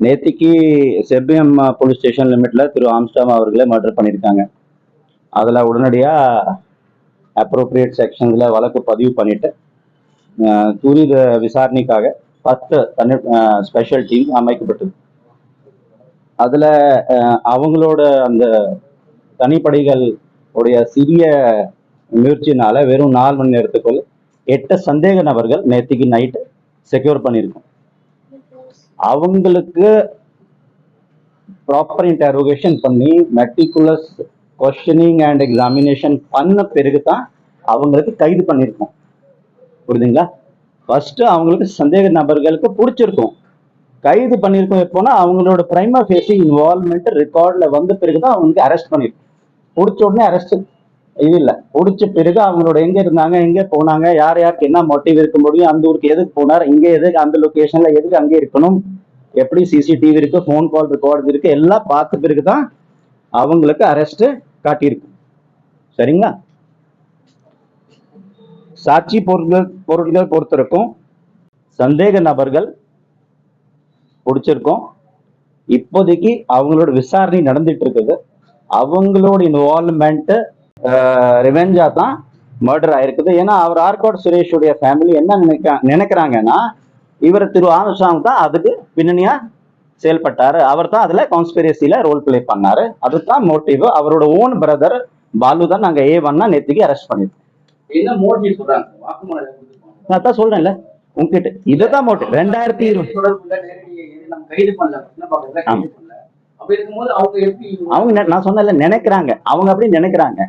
நேத்திக்கு Sembiam police station லிமிட்ல திரு ஆம்ஸ்டாம் அவர்களை மர்டர் பண்ணியிருக்காங்க. அதில் உடனடியாக அப்ரோப்ரியேட் செக்ஷன்ஸில் வழக்கு பதிவு பண்ணிட்டு துரித விசாரணைக்காக பத்து தனி ஸ்பெஷல் டீம் அமைக்கப்பட்டது. அதில் அவங்களோட அந்த தனிப்படைகள் உடைய சிறிய முயற்சினால வெறும் நாலு மணி நேரத்துக்குள் எட்டு சந்தேக நபர்கள் நேற்றுக்கு நைட்டு செக்யூர் பண்ணியிருக்கோம். அவங்களுக்கு ப்ராப்பர் இன்டரோகேஷன் பண்ணி மெட்டிகுலஸ் கொஸ்டினிங் அண்ட் எக்ஸாமினேஷன் பண்ண பிறகு தான் அவங்களுக்கு கைது பண்ணியிருக்கோம். புரியுதுங்களா? ஃபர்ஸ்ட் அவங்களுக்கு சந்தேக நபர்களுக்கு பிடிச்சிருக்கும். கைது பண்ணியிருக்கோம் எப்போனா அவங்களோட பிரைமர் ஃபேஸி இன்வால்மெண்ட் ரெக்கார்ட்ல வந்த பிறகு தான் அவங்களுக்கு அரெஸ்ட் பண்ணியிருக்கோம். பிடிச்ச உடனே அரெஸ்ட் இது இல்லை. பிடிச்ச பிறகு அவங்களோட எங்க இருந்தாங்க எங்க போனாங்க யார் யாருக்கு என்ன மோட்டிவ் இருக்க முடியும் அந்த ஊருக்கு எதுக்கு போனார் இங்க எதுக்கு அந்த லொக்கேஷனில் எதுக்கு அங்கே இருக்கணும் எப்படி சிசிடிவி இருக்கு ஃபோன் கால் ரெக்கார்டு இருக்கு எல்லாம் பார்த்த பிறகு தான் அவங்களுக்கு அரெஸ்ட் காட்டியிருக்கு சரிங்களா? சாட்சி பொருட்கள் பொருட்கள் பொறுத்திருக்கும். சந்தேக நபர்கள் பிடிச்சிருக்கோம். இப்போதைக்கு அவங்களோட விசாரணை நடந்துட்டு இருக்குது. அவங்களோட இன்வால்மெண்ட்டு ரிவெஞ்சா தான் மர்டர் ஆயிருக்குது. ஏன்னா அவர் ஆர்காட் சுரேஷுடைய ஃபேமிலி என்ன நினைக்க நினைக்கிறாங்கன்னா இவர் திரு ஆனுஷாங் தான் அதுக்கு பின்னணியா செயல்பட்டாரு. அவர் தான் அதுல கான்ஸ்பிரசியில ரோல் ப்ளே பண்ணாரு. அதுதான் மோட்டிவ் அவரோட ஓன் பிரதர் பாலு தான் நாங்க ஏ ஒன்னா நேத்திக்கு அரெஸ்ட் பண்ணிருக்கோம். என்ன மோட்டிவ் சொல்றாங்க. நான் தான் சொல்றேன்ல. உங்ககிட்ட இதுதான் மோட்டிவ் ரெண்டாயிரத்தி இருபது. அவங்க நான் சொன்னல நினைக்கிறாங்க. அவங்க அப்படி நினைக்கிறாங்க.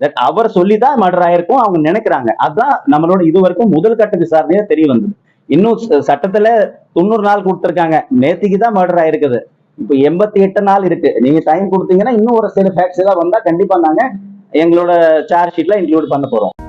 தட் அவர் சொல்லி தான் மர்டர் ஆயிருக்கும் அவங்க நினைக்கிறாங்க. அதான் நம்மளோட இது வரைக்கும் முதல் கட்ட விசாரணையா தெரிய வந்தது. இன்னும் ச- சட்டத்துல தொண்ணூறு நாள் கொடுத்துருக்காங்க. நேத்திக்கு தான் மர்டர் ஆயிருக்குது. இப்போ எண்பத்தி எட்டு நாள் இருக்கு. நீங்க டைம் கொடுத்தீங்கன்னா இன்னும் ஒரு சில ஃபேக்ட்ஸ் எல்லாம் வந்தா கண்டிப்பா நாங்க எங்களோட சார்ஜ் ஷீட்ல இன்க்ளூட் பண்ண போறோம்.